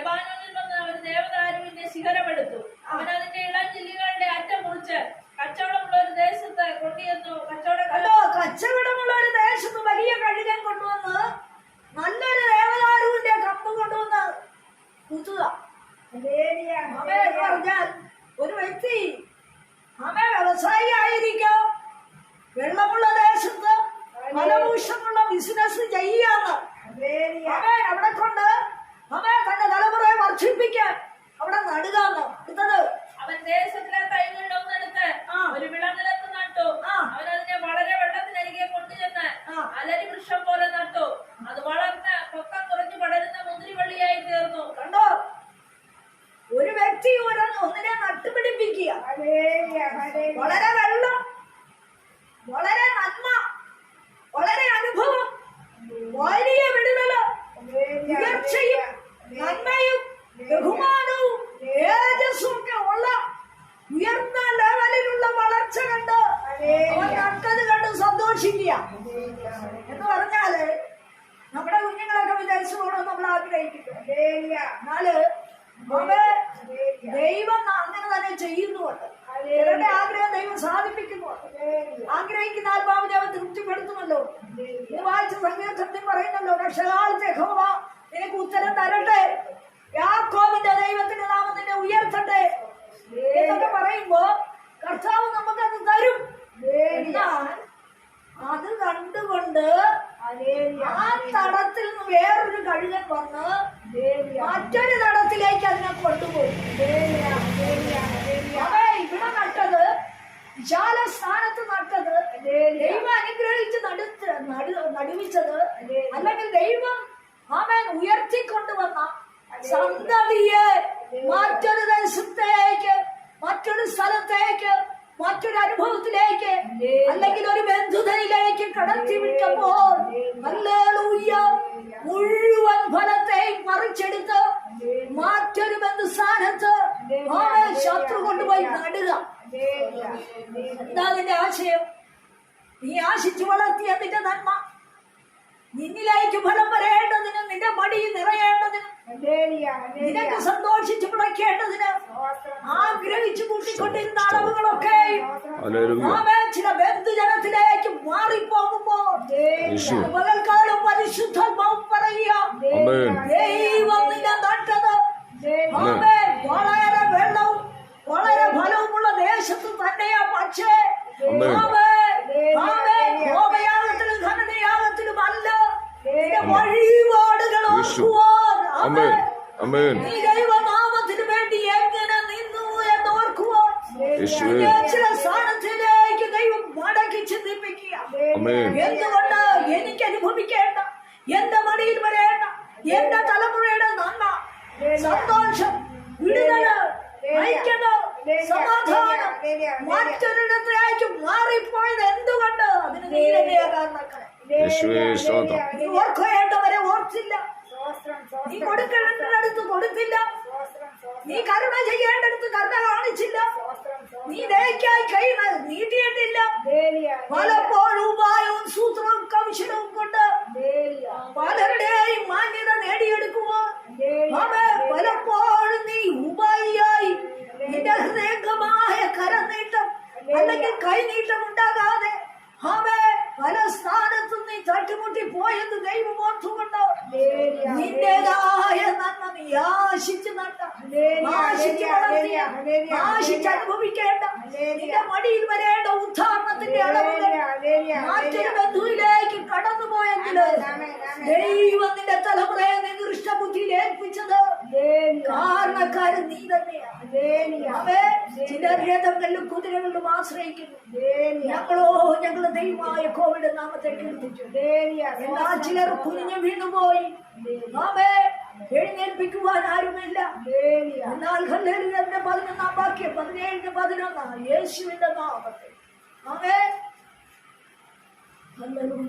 ലെബാനോനിൽ വന്ന് ഒരു ദേവദാരുവിന്റെ ശിഖരമെടുത്തു. അവൻ അതിന്റെ ഇളഞ്ചില്ലുകളുടെ അറ്റം മുറിച്ച് കച്ചവടമുള്ള ഒരു ദേശത്ത് കൊണ്ടുവന്നു കച്ചവട കച്ചവടമുള്ള ഒരു ദേശത്ത് വലിയ കഴുകൻ കൊണ്ടുവന്ന് നല്ലൊരു ദേവദാരുവിന്റെ കമ്പ് കൊണ്ടുവന്ന് കുത്തുക അമ്മ എന്ന് പറഞ്ഞാൽ ഒരു വ്യക്തി അമ്മ വ്യവസായി ആയിരിക്കാം വെള്ളമുള്ള ദേശത്ത് ഫലഭൂഷമുള്ള ബിസിനസ് ചെയ്യാന്ന് അമ്മ അവിടെ കൊണ്ട് അമ്മ തന്റെ തലമുറയെ വർദ്ധിപ്പിക്കാൻ അവിടെ നടുകാന്ന് അടുത്തത് അവൻ ദേശത്തിലെ തൈകളിൽ ഒന്നെടുത്ത് ആ. ഒരു വിളനിലത്ത് നട്ടു ആ. അവൻ അതിനെ വളരെ വെള്ളത്തിനരികെ കൊണ്ടുചെന്ന് ആ. അലരി വൃക്ഷം പോലെ നട്ടു അത് വളർന്ന് പൊക്കം കുറഞ്ഞു പടരുന്ന മുന്തിരിവള്ളിയായി തീർന്നു കണ്ടോ ഒരു വ്യക്തി ഒരു ഒന്നിനെ നട്ടുപിടിപ്പിക്കുക വളരെ വെള്ളം വളരെ നന്മ വളരെ അനുഭവം വലിയ വിടുതൽ ഉയർച്ചയും നന്മയും ബഹുമാനവും തേജസ്സും ഒക്കെ ഉള്ള ഉയർന്ന ലെവലിലുള്ള വളർച്ച കണ്ട് അവൻ നട്ടത് കണ്ട് സന്തോഷിക്കുക എന്ന് പറഞ്ഞാൽ നമ്മുടെ കുഞ്ഞുങ്ങളൊക്കെ വിദേശത്ത് പോകണം നമ്മൾ ആഗ്രഹിക്കുന്നു എന്നാൽ ദൈവം അങ്ങനെ തന്നെ ചെയ്യുന്നുണ്ട് ചിലരുടെ ആഗ്രഹം ദൈവം സാധിപ്പിക്കുന്നുണ്ട് ആഗ്രഹിക്കുന്ന ആത്മാവിനെ അവൻ തൃപ്തിപ്പെടുത്തുമല്ലോ. ഇത് വായിച്ച സങ്കീർത്തനത്തിൽ പറയുന്നല്ലോ രക്ഷകാലത്തെ നിനക്ക് ഉത്തരം തരട്ടെ. യാക്കോവിന്റെ ദൈവത്തിന്റെ നാമത്തിന്റെ ഉയർത്തട്ടെ എന്നൊക്കെ പറയുമ്പോ കർത്താവ് നമുക്കത് തരും എന്നാൽ അത് കണ്ടുകൊണ്ട് ആ തടത്തിൽ നിന്ന് വേറൊരു കഴുകൻ വന്ന് മറ്റൊരു തടത്തിലേക്ക് അതിനെ കൊണ്ടുപോയി ഇവിടെ നട്ടത് വിശാല സ്ഥാനത്ത് നട്ടത് ദൈവം അനുഗ്രഹിച്ച് നടുത്ത് നടു നടുവിച്ചത് അല്ലെങ്കിൽ ദൈവം അവൻ ഉയർത്തിക്കൊണ്ടുവന്ന സന്തതിയെ മറ്റൊരു ദേശത്തേക്ക് മറ്റൊരു സ്ഥലത്തേക്ക് മറ്റൊരു അനുഭവത്തിലേക്ക് അല്ലെങ്കിൽ ഒരു ബന്ധുതയിലേക്ക് കടത്തി വിട്ടപ്പോൾ മുഴുവൻ ഫലത്തെയും മറിച്ചെടുത്ത് മറ്റൊരു ബന്ധുസ്ഥാനത്ത് ശത്രു കൊണ്ടുപോയി നടുക. എന്താ നിന്റെ ആശയം? നീ ആശിച്ചു വളർത്തിയ നിന്റെ നന്മ. നിന്നിലേക്ക് ഫലം വരേണ്ടതിന് നിന്റെ മടി നിറയേണ്ടതിന് നിനക്ക് സന്തോഷിച്ച് പിളയ്ക്കേണ്ടതിന് ആഗ്രഹിച്ചു കൂട്ടിക്കൊണ്ടിരുന്ന അളവുകളൊക്കെ ഹല്ലേലൂയ. ആമേൻ. ചില ബന്ധുജനത്തിലേക്ക് മാറിപ്പോകുമ്പോ. പകൽക്കാലം പരിശുദ്ധമാവും പറയുക ആമേൻ. ദൈവം നിന്നെ നട്ടത്. വളരെ വെള്ളവും വളരെ ഫലവുമുള്ള ദേശത്ത് തന്നെയാ പക്ഷേ ആമേൻ. ആമേൻ. ആമേൻ. ഹോമയാഗത്തിലും ഖനനയാഗത്തിലും അല്ല നിന്റെ വഴിപാടുകൾ യേശു. ഓർക്കുവാൻ. അമേൻ ആമേൻ. അമേൻ നീ ദൈവനാമത്തിന് വേണ്ടി എങ്ങനെ നിന്നു എന്ന് ഓർക്കുവാൻ യേശുവേ. നിന്നെ ചില സ്ഥാനത്തിലേക്ക് ദൈവം മടക്കി ചിന്തിപ്പിക്കുക അമേൻ എന്തുകൊണ്ട് എനിക്ക് അനുഭവിക്കേണ്ട? എന്റെ മടിയിൽ വരേണ്ട? എന്റെ തലമുറയുടെ നന്മ? സന്തോഷം വിടുതൽ ഐക്യത സമാധാനം മറ്റൊരിടത്തിലേക്ക് മാറിപ്പോയത് എന്തുകൊണ്ട്? അതിന് നീ തന്നെയാ കാരണക്കാരൻ. സ്തോത്രം. നീ ഓർക്കേണ്ടവരെ ഓർത്തില്ല. നീ കൊടുക്കേണ്ടടുത്ത് കൊടുത്തില്ല. നീ കരുണ ചെയ്യേണ്ടടുത്ത് കരുണ കാണിച്ചില്ല. നീ ദയക്കായി കൈ നീട്ടിയിട്ടില്ല. പലപ്പോഴും ഉപായവും സൂത്രവും കൗശലവും കൊണ്ട് പലരുടെയും മാന്യത നേടിയെടുക്കുവാൻ പലപ്പോഴും നീ ഉപായിയായി നിന്റെ ഹൃദയംഗമായ കരനീട്ടം അല്ലെങ്കിൽ കൈനീട്ടം ഉണ്ടാകാതെ അവൻ പല സ്ഥാനത്തും നീ തട്ടുമുട്ടി പോയെന്ന് ദൈവം ഓർത്തുകൊണ്ട് നിന്റേതായ നന്മ നീ ആശിച്ച് നട്ട ആശിച്ച് വളർത്തിയ ആശിച്ച് അനുഭവിക്കേണ്ട നിന്റെ മടിയിൽ വരേണ്ട ഉദ്ധാരണത്തിന്റെ അളവുകൾ മറ്റൊരു ബന്ധുവിലേക്ക് കടന്നുപോയെങ്കിൽ ദൈവം നിന്റെ തലമുറയെ നികൃഷ്ട ബുദ്ധിയിൽ ഏൽപ്പിച്ചത് കാരണക്കാരൻ നീ തന്നെയാണ് അവേ ചിലർ രഥങ്ങളിലും കുതിരകളിലും ആശ്രയിക്കുന്നു. ഞങ്ങളോ ഞങ്ങൾ ദൈവമായ കോവിഡ് നാമത്തെ കീർത്തിച്ചു എല്ലാ ചിലർ കുനിഞ്ഞു വീണുപോയി. എഴുന്നേൽപ്പിക്കുവാൻ ആരുമില്ല. എന്നാൽ ഹല്ലേലൂയയുടെ പതിനൊന്നാം വാക്യം പതിനേഴിന് പതിനൊന്നാണ് യേശുവിന്റെ നാമത്തിൽ. ആമേ.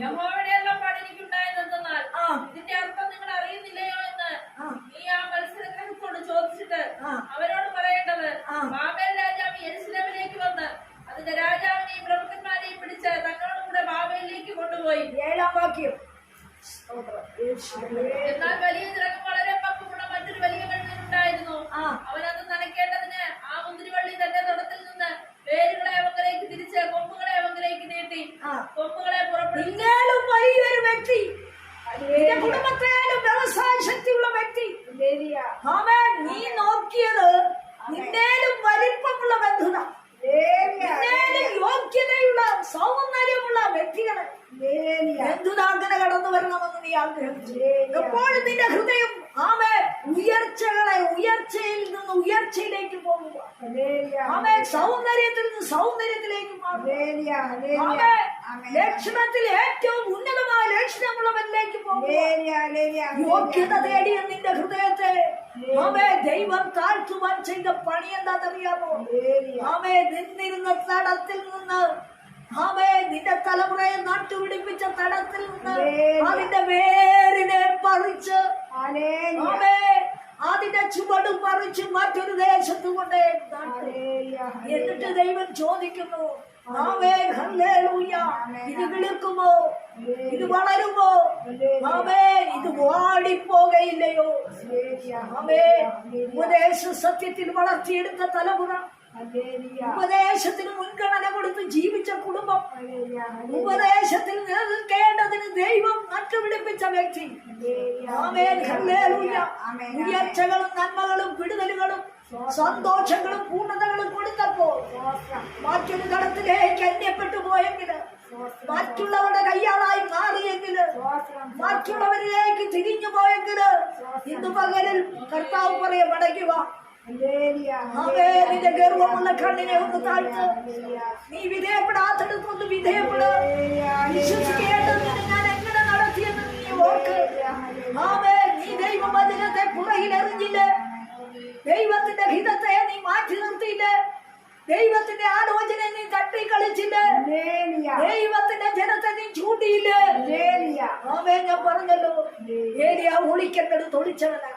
യഹോവയുടെ എല്ലാം പാടിനിക്കുണ്ടായതെന്നാൽ ആ. ഇതിന്റെ അർത്ഥം നിങ്ങൾ അറിയുന്നില്ലയോ എന്ന് ആ. നീ ആ മത്സരഗ്രഹത്തോട് ചോദിച്ചിട്ട് ആ. അവരോട് പറയേണ്ടത് ആ. ബാബേൽ രാജാവ് യെരുസലേമിലേക്ക് വന്ന് അതിന്റെ രാജാവിനെയും പ്രഭുക്കന്മാരെയും പിടിച്ച് തങ്ങളുടെ കൂടെ ബാബേലിലേക്ക് കൊണ്ടുപോയി ഏഴാം വാക്യം സ്തോത്രം. യേശുവേ. എന്നാൽ വലിയ ചിറകും വളരെ പക്കുമുള്ള മറ്റൊരു വലിയ കഴുത ആ അവനത് നനയ്ക്കേണ്ടതിന് ആ മുന്തിരിവള്ളി തന്റെ തുടത്തിൽ നിന്ന് വേരുകളെ അവങ്കിലേക്ക് തിരിച്ച് കൊമ്പുകളെ അവങ്കിലേക്ക് നീട്ടി ആ കൊമ്പുകളെ പുറപ്പെടുവിച്ചു നിന്നേലും വലിയൊരു വ്യക്തി നിന്റെ കുടുംബത്തേലും വ്യവസായ ശക്തിയുള്ള വ്യക്തി ആമേൻ നീ നോക്കിയത് നിന്നേലും വലിപ്പമുള്ള ബന്ധുത നിന്നേലും യോഗ്യതയുള്ള സൗന്ദര്യമുള്ള വ്യക്തികളെ. ബന്ധുത അങ്ങനെ കടന്നു വരണമെന്ന് നീ ആഗ്രഹിച്ചു? എപ്പോഴും നിന്റെ ഹൃദയം ആമേ ഉയർച്ചകളെ ഉയർച്ചയിൽ നിന്ന് ഉയർച്ചയിലേക്ക് പോകുക. ആമേ സൗന്ദര്യത്തിൽ നിന്ന് സൗന്ദര്യത്തിലേക്ക് ലക്ഷണത്തിൽ ഏറ്റവും ഉന്നതമായ ലക്ഷണമുള്ളവരിലേക്ക് യോഗ്യത തേടിയ നിന്റെ ഹൃദയത്തെ ആമേ ദൈവം താഴ്ത്തുവാൻ ചെയ്ത പണി എന്താണെന്നറിയാമോ? ആമേ നിന്നിരുന്ന തടത്തിൽ നിന്ന് ആമേ നിന്റെ തലമുറയെ നട്ടുപിടിപ്പിച്ച തടത്തിൽ നിന്ന് അതിന്റെ വേരിനെ പറിച്ച് ആമേ അതിന്റെ ചുവട് പറിച്ച് മറ്റൊരു ദേശത്ത് കൊണ്ട് എന്നിട്ട് ദൈവം ചോദിക്കുന്നു ഇത് വിളിക്കുമോ? ഇത് വളരുമോ? ആമേ ഇത് വാടിപ്പോകയില്ലയോ? ആമേ ഉപദേശ സത്യത്തിൽ വളർത്തിയെടുത്ത തലമുറ. ഉപദേശത്തിന് ജീവിച്ച കുടുംബം. ഉപദേശത്തിൽ നിലനിൽക്കേണ്ടതിന് ദൈവം നട്ടുപിടിപ്പിച്ച വ്യക്തി. ഉയർച്ചകളും നന്മകളും വിടുതലുകളും സന്തോഷങ്ങളും പൂർണതകളും കൊടുത്തപ്പോൾ മറ്റൊരു തടത്തിലേക്ക് അന്യപ്പെട്ടു പോയെങ്കിൽ മറ്റുള്ളവരുടെ കയ്യാളായി മാറിയെങ്കിൽ മറ്റുള്ളവരിലേക്ക് തിരിഞ്ഞു പോയെങ്കിൽ ഇന്ന് പകലിൽ കർത്താവ് പറയെ മടങ്ങുക ആമേ നിന്റെ ഗർവമുള്ള കണ്ണിനെ ഒന്ന് താഴ്ത്ത്. നീ വിധേയപ്പെടാത്തടത്തൊന്ന് വിധേയപ്പെട്. വിശ്വസിക്കേണ്ടതിന് ഞാൻ എങ്ങനെ നടത്തിയെന്ന് നീ ഓർക്ക്. ആമേ നീ ദൈവവചനത്തെ പുറകിലെറിഞ്ഞില്ല? ദൈവത്തിന്റെ ഹിതത്തെ നീ മാറ്റി നിർത്തിയില്ലേ? ദൈവത്തിന്റെ ആലോചന നീ തട്ടി കളിച്ചില്ലേ ദൈവത്തിന്റെ ജനത്തെ നീ ചൂണ്ടിയില്ലേ? ആമേ ഞാൻ പറഞ്ഞല്ലോ ഏലിയ ഒളിക്കേണ്ടത് തൊളിച്ചവനാ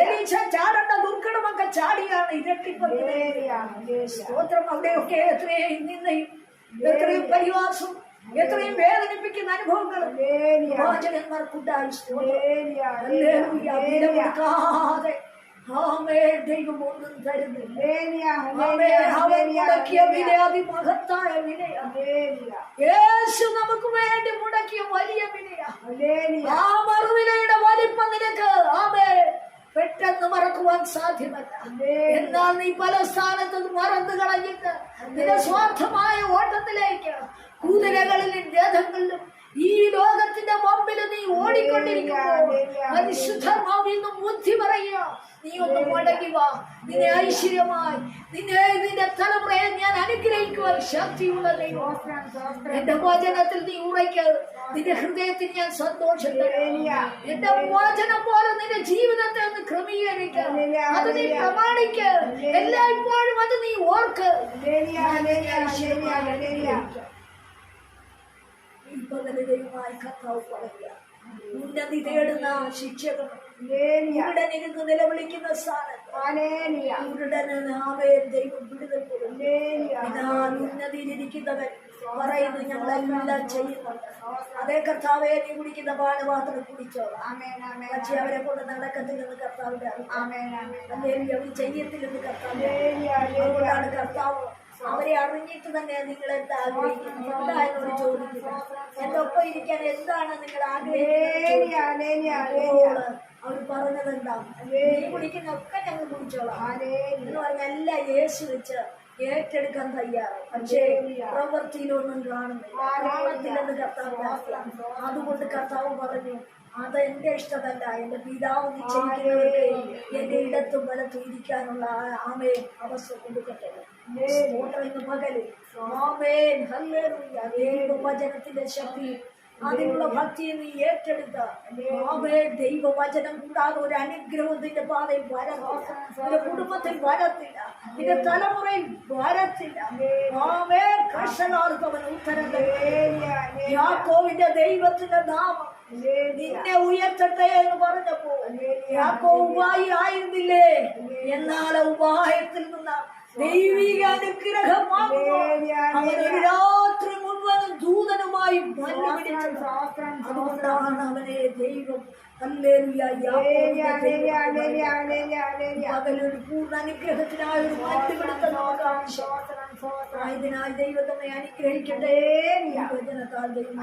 ഏലീശ ചാടേണ്ട ദുർഘടമൊക്കെ ചാടിയാണ്. ഇരട്ടിപ്പതിനെ സ്തോത്രം അവിടെയൊക്കെ എത്രയും നിന്നയും എത്രയും പരിവാസവും എത്രയും വേദനിപ്പിക്കുന്ന അനുഭവങ്ങളും പ്രവാചകന്മാർക്കുണ്ടായി സ്തോത്രം. ദൈവം ഒന്നും തരുന്നില്ല. വില അതിമഹത്തായ വിലയാണ് യേശു നമുക്ക് വേണ്ടി മുടക്കിയ വലിയ വിലയാ ആ മറുവിലയുടെ വലിപ്പം നിനക്ക്. ആമേ പെട്ടെന്ന് മറക്കുവാൻ സാധ്യമല്ല. എന്നാൽ നീ പല സ്ഥാനത്ത് മറന്നു കളഞ്ഞിട്ട് നിന്റെ സ്വാർത്ഥമായ ഓട്ടത്തിലേക്ക് കുതിരകളിലും രഥങ്ങളിലും ഈ ലോകത്തിന്റെ മുമ്പിൽ നീ ഓടിക്കൊണ്ടിരിക്കുമ്പോൾ പരിശുദ്ധമാവിൽ നിന്ന് ബുദ്ധി പറയുക. നീ ഒന്ന് മടങ്ങി വാ. നിന്നെ ഐശ്വര്യമായി. നിന്നെ നിന്റെ തലമുറയെ ഞാൻ അനുഗ്രഹിക്കുവാൻ ശക്തിയുള്ള ദൈവം. എന്റെ വചനത്തിൽ നീ ഉറയ്ക്ക. നിന്റെ ഹൃദയത്തിൽ ഞാൻ സന്തോഷം എന്റെ വചനം പോലെ നിന്റെ ജീവിതത്തെ ഒന്ന് ക്രമീകരിക്ക. അത് നീ പ്രമാണിക്ക്. എല്ലായ്പ്പോഴും അത് നീ ഓർക്ക്. ദൈവമായി കർത്താവ് പറയുക. ഉന്നതി തേടുന്ന ശിക്ഷകൾ ഇവിടെ ഇരുന്ന് നിലവിളിക്കുന്ന ദൈവം വിടുതൽ ഉന്നതിയിലിരിക്കുന്നവൻ പറയുന്നു ഞങ്ങളെല്ലാം ചെയ്യുന്നുണ്ട് അതേ കർത്താവെ നീ കുടിക്കുന്ന പാനപാത്രം കുടിച്ചോളാം പക്ഷെ അവരെ കൊണ്ട് നടക്കത്തില്ലെന്ന് കർത്താവിന്റെ അല്ലെങ്കിൽ അവർ ചെയ്യത്തില്ലെന്ന് കർത്താവ് അതുകൊണ്ടാണ് കർത്താവ് അവരെ അറിഞ്ഞിട്ട് തന്നെ നിങ്ങൾ എന്താ ആഗ്രഹിക്കുന്നത്? എന്താ എന്നോട് ചോദിക്കുന്നത്? എന്റെ ഒപ്പം ഇരിക്കാൻ എന്താണ് നിങ്ങൾ ആഗ്രഹിക്കുന്നത്? അവർ പറഞ്ഞത് എന്താ നീ കുടിക്കുന്ന ഒക്കെ ഞങ്ങൾ കുടിച്ചോളാം. എന്ന് പറഞ്ഞല്ല യേശു വെച്ച് ഏറ്റെടുക്കാൻ തയ്യാറ് പക്ഷേ പ്രവൃത്തിയിലൊന്നും കാണുന്നില്ല. കാണത്തില്ലെന്ന് കർത്താവ്. അതുകൊണ്ട് കർത്താവ് പറഞ്ഞു അത് എന്റെ ഇഷ്ടമല്ല. എന്റെ പിതാവ് നിശ്ചയിക്കുന്നവർക്ക് എന്റെ ഇടത്തും വലത്തും ഇരിക്കാനുള്ള ആമേൻ അവസ്ഥ കൊടുക്കട്ടെ. ഇന്ന് പകൽ. ആമേൻ. ദൈവവചനത്തിന്റെ ശക്തി അതിനുള്ള ഭക്തിയെ നീ ഏറ്റെടുത്ത. ആമേ ദൈവവചനം കൂടാതെ ഒരു അനുഗ്രഹം നിന്റെ പാതയിൽ വരത്തില്ല. കുടുംബത്തിൽ വരത്തില്ല. നിന്റെ തലമുറയിൽ വരത്തില്ല. ആമേ കർഷകാർക്കവൻ ഉത്തരം തരും. യാക്കോവിന്റെ ദൈവത്തിന്റെ നാമം നിന്നെ ഉയർത്തട്ടെ എന്ന് പറഞ്ഞപ്പോ യാക്കോ ഉപായി ആയിരുന്നില്ലേ? എന്നാൽ ഉപായത്തിൽ നിന്ന ദൈവിക അനുഗ്രഹം അവൻ മല്ല് പിടിച്ചത് അതുകൊണ്ടാണ് അവനെ ദൈവം പകലൊരു പൂർണ അനുഗ്രഹത്തിനായ ഒരു അനുഗ്രഹിക്കട്ടെ. ഈ വചനത്താൽ ദൈവം